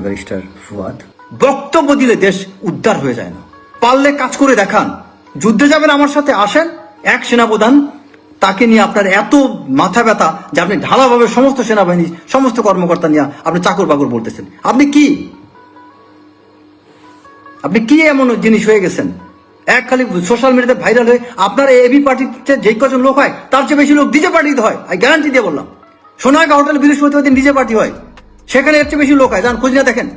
Barrister Fuad. বক্তব্য দিলে দেশ উদ্ধার হয়ে যায় না। পারলে কাজ করে দেখান। যুদ্ধে যাবেন, আমার সাথে আসেন। এক সেনাপ্রধান, তাকে নিয়ে আপনার এত মাথা ব্যথা যে আপনি ঢালাভাবে সমস্ত সেনাবাহিনী, সমস্ত কর্মকর্তা নিয়ে আপনি চাকর বাকর বলতেছেন। আপনি কি? আপনি কি এমন জিনিস হয়ে গেছেন? এক খালি সোশ্যাল মিডিয়াতে ভাইরাল হয়ে আপনার এবি পার্টিতে যে কজন লোক হয়, তার চেয়ে বেশি লোক ডিজে পার্টিতে হয়। আমি গ্যারান্টি দিয়ে বললাম। সোনাগা হোটেল বৃহস্পতিবার দিন ডিজে পার্টি হয়। সেখানে এর চেয়ে বেশি লোক হয় যান, খোঁজ না দেখেন।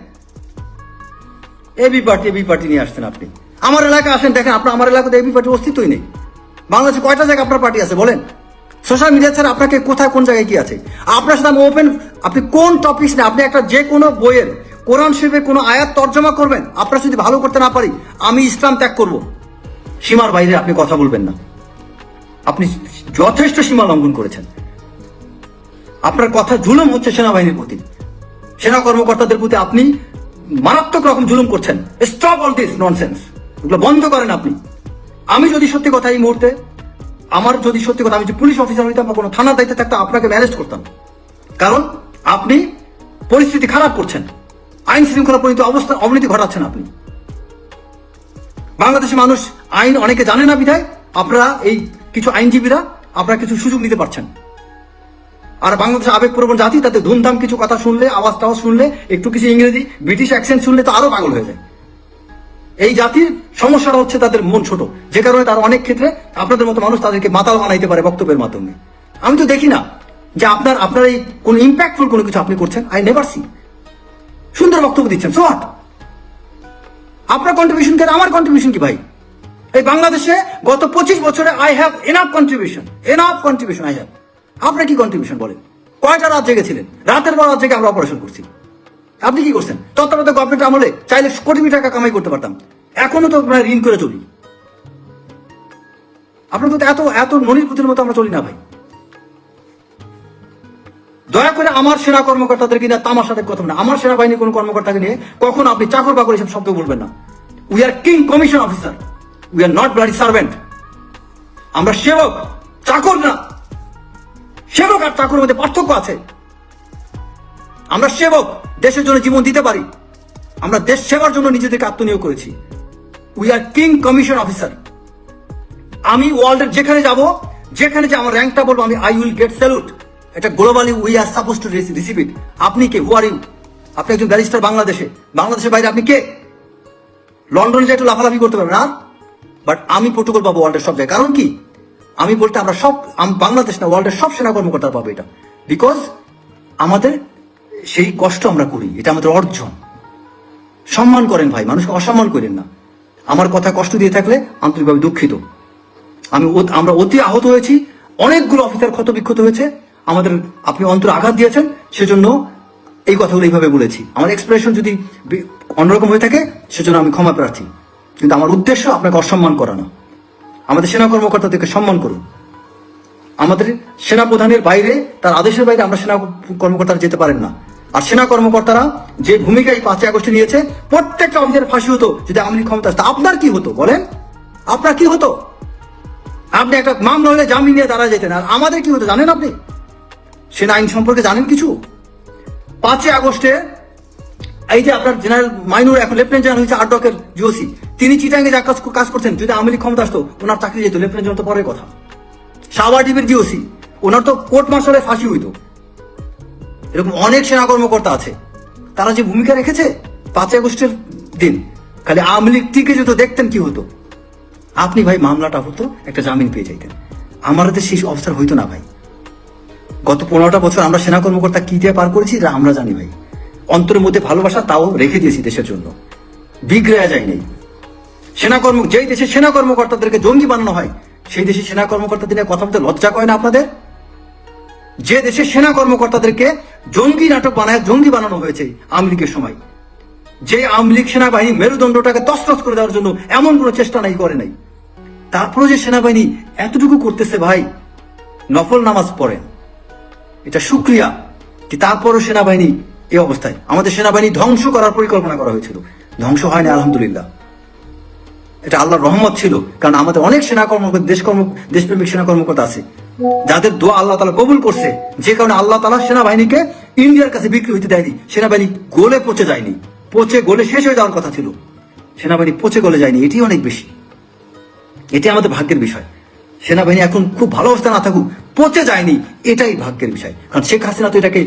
এবি পার্টি এবি পার্টি নিয়ে আসছেন আপনি। আমার এলাকায় আসেন, দেখেন, আপনার, আমার এলাকাতে এবি পার্টি অস্তিত্বই নেই। বাংলাদেশে কয়টা জায়গায় আপনার পার্টি আছে, বলেন? সোশ্যাল মিডিয়া ছাড়া আপনাকে কোথায়, কোন জায়গায় কি আছে? আপনার সাথে আমি ওপেন আপনি কোন টপিক না আপনি একটা যে কোনো বইয়ের, কোরআন শরীফের কোনো আয়াত তর্জমা করবেন, আপনার যদি ভালো করতে না পারি, আমি ইসলাম ত্যাগ করব। সীমার বাইরে আপনি কথা বলবেন না। আপনি যথেষ্ট সীমা লঙ্ঘন করেছেন। আপনার কথা জুলুম হচ্ছে সেনাবাহিনীর প্রতি। সেনা কর্মকর্তাদের প্রতি আপনি মারাত্মক রকম জুলুম করছেন। স্টপ অল দিস ননসেন্স এগুলো বন্ধ করেন আপনি। আমি যদি সত্যি কথা এই মুহূর্তে, আমার যদি সত্যি কথা, আমি যে পুলিশ অফিসার হইতাম বা কোনো থানার দায়িত্বে থাকতাম, আপনাকে ম্যানেজ করতাম। কারণ আপনি পরিস্থিতি খারাপ করছেন। আইন শৃঙ্খলা পরিণত অবস্থা, অবনতি ঘটাচ্ছেন আপনি। বাংলাদেশের মানুষ আইন অনেকে জানে না বিধায়, আপনারা এই কিছু আইনজীবীরা আপনারা কিছু সুযোগ নিতে পারছেন। আর বাংলাদেশের আবেগপ্রবণ জাতি, তাতে ধুমধাম কিছু কথা শুনলে আওয়াজ টাওয়াজ শুনলে, একটু কিছু ইংরেজি, ব্রিটিশ অ্যাকসেন্ট শুনলে তো আরও পাগল হয়ে যায়। এই জাতির সমস্যাটা হচ্ছে তাদের মন ছোট। যে কারণে তারা অনেক ক্ষেত্রে আপনাদের মতো মানুষ তাদেরকে মাতাল বানাইতে পারে বক্তব্যের মাধ্যমে। আমি তো দেখি না যে আপনার আপনার এই কোন ইম্প্যাক্টফুল কোনো কিছু আপনি করছেন। আই নেভার সি সুন্দর বক্তব্য দিচ্ছেন। সো আপনার কন্ট্রিবিউশন কেন আমার কন্ট্রিবিউশন কি ভাই? এই বাংলাদেশে গত পঁচিশ বছরে I have enough contribution enough contribution I have আপনার কি কন্ট্রিবিউশন বলেন? কয়টা রাত জেগেছিলেন? রাতের পর রাত জেগে আমরা অপারেশন করছি। আপনি কি করছেন? তত্ত্বাবধায়ক গভর্নমেন্ট আমলে চাইলে কোটি টাকা কামাই করতে পারতাম। এখনও তো আমরা ঋণ করে চলি। আপনার তো এত এত মনিরপুতের মতো আমরা চলি না ভাই। দয়া করে আমার সেনা কর্মকর্তাদেরকে নিয়ে তামাশাতে কথা না আমার সেনাবাহিনীর কোন কর্মকর্তাকে নিয়ে কখন আপনি চাকর বাকর এসব শব্দ বলবেন না। We are king commission officer we are not bloody servant আমরা সেবক, চাকর না। সেবক আর চাকরের মধ্যে পার্থক্য আছে। আমরা সেবক, দেশের জন্য জীবন দিতে পারি। আমরা দেশ সেবার জন্য নিজেদেরকে আত্মনিয়োগ করেছি। We are king commission officer আমি ওয়ার্ল্ডের যেখানে যাব, যেখানে যে আমার র্যাঙ্কটা বলব, আমি আই উইল গেট স্যালুট এটা globally we are suppose to receive it আপনি কে? হু আর ইউ আপনি একজন ব্যারিস্টার বাংলাদেশে। বাংলাদেশের বাইরে আপনি কে? লন্ডনে যে একটু লাফালাফি করতে পারবেন, না? বাট আমি প্রোটোকল পাবো ওয়ার্ল্ডের সব জায়গায়। কারণ কি? আমি বলতে আমরা সব বাংলাদেশ না ওয়ার্ল্ডের সব সেনা কর্মকর্তা পাবো এটা। বিকজ আমাদের সেই কষ্ট আমরা করি, এটা আমাদের অর্জন। সম্মান করেন ভাই, মানুষকে অসম্মান করেন না। আমার কথা কষ্ট দিয়ে থাকলে আন্তরিকভাবে দুঃখিত। আমি আমরা অতি আহত হয়েছি, অনেকগুলো অফিসার ক্ষত বিক্ষত হয়েছে। আমাদের, আপনি অন্তর আঘাত দিয়েছেন, সেজন্য এই কথাগুলো এইভাবে বলেছি। আমার এক্সপ্রেশন যদি অন্যরকম হয়ে থাকে, সেজন্য আমি ক্ষমা প্রার্থী। কিন্তু আমার উদ্দেশ্য আপনাকে অসম্মান করা না। আমাদের সেনা কর্মকর্তাদেরকে সম্মান করুন। আমাদের সেনা প্রধানের বাইরে, তার আদেশের বাইরে আমরা সেনা কর্মকর্তারা যেতে পারেন না। আর সেনা কর্মকর্তারা যে ভূমিকা এই পাঁচই আগস্টে নিয়েছে, প্রত্যেকটা অফিসের ফাঁসি হতো, যদি লীগ ক্ষমতা আসতো। আপনার কি হতো, বলেন? আপনার কি হতো? আপনি একটা মামলা হলে জামিন নিয়ে দাঁড়া যেতেন, আর আমাদের কি হতো, জানেন আপনি? সেনা আইন সম্পর্কে জানেন কিছু? পাঁচই আগস্টে এই যে আপনার জেনারেল মাইনুর এখন লেফটেন্যান্ট জেনারেল হয়েছে আটকের জিওসি। তিনি চিটাঙ্গে যা কাজ কাজ করছেন, যদি আওয়ামী লীগ ক্ষমতা আসতো, ওনার চাকরি যেত, লেফটেন্যান্ট জেনারেল তো পরের কথা। সাবার টিভির জিওসি, ওনার তো কোর্ট মার্শালে ফাঁসি হইতো। এরকম অনেক সেনা কর্মকর্তা আছে। তারা যে ভূমিকা রেখেছে, পাঁচই আগস্টের দিন, খালি আওয়ামী লীগ টিকে যেত দেখতেন কি হতো? আপনি ভাই মামলাটা হতো, একটা জামিন পেয়ে যাইতেন। আমাদের শেষ অবস্থার হইতো না ভাই। গত পনেরোটা বছর আমরা সেনা কর্মকর্তা কি দিয়ে পার করেছি আমরা জানি ভাই। অন্তরের মধ্যে ভালোবাসা তাও রেখে দিয়েছি দেশের জন্য। বিগড়ে যায়নি সেনা কর্ম যেই দেশে সেনা কর্মকর্তাদেরকে জঙ্গি বানানো হয়, সেই দেশে সেনা কর্মকর্তাদের কথা বলতে লজ্জা করে না আপনাদের? যে দেশে সেনা কর্মকর্তাদেরকে জঙ্গি নাটক বানায়, জঙ্গি বানানো হয়েছে আওয়ামী লীগের সময়, যে আওয়ামী লীগ সেনাবাহিনী মেরুদণ্ডটাকে তসতস করে দেওয়ার জন্য এমন কোনো চেষ্টা নাই, করে নাই। তারপরে যে সেনাবাহিনী এতটুকু করতেছে ভাই, নফল নামাজ পড়েন, এটা সুক্রিয়া যে তারপরও সেনাবাহিনী এই অবস্থায়। আমাদের সেনাবাহিনী ধ্বংস করার পরিকল্পনা করা হয়েছিল। ধ্বংস হয়নি, আলহামদুলিল্লাহ। এটা আল্লাহর রহমত ছিল, কারণ আমাদের অনেক সেনা কর্মকর্তা দেশ কর্ম দেশপ্রেমিক সেনা কর্মকর্তা আছে। যাদের দোয়া আল্লাহ তালা কবুল করছে, যে কারণে আল্লাহ তালা সেনাবাহিনীকে ইন্ডিয়ার কাছে বিক্রি হইতে দেয়নি। সেনাবাহিনী গোলে পচে যায়নি। পচে গোলে শেষ হয়ে যাওয়ার কথা ছিল। সেনাবাহিনী পচে গলে যায়নি, এটি অনেক বেশি। এটি আমাদের ভাগ্যের বিষয়। সেনাবাহিনী এখন খুব ভালো অবস্থা না থাকুক, পচে যায়নি, এটাই ভাগ্যের বিষয়। কারণ শেখ হাসিনা তো এটাকে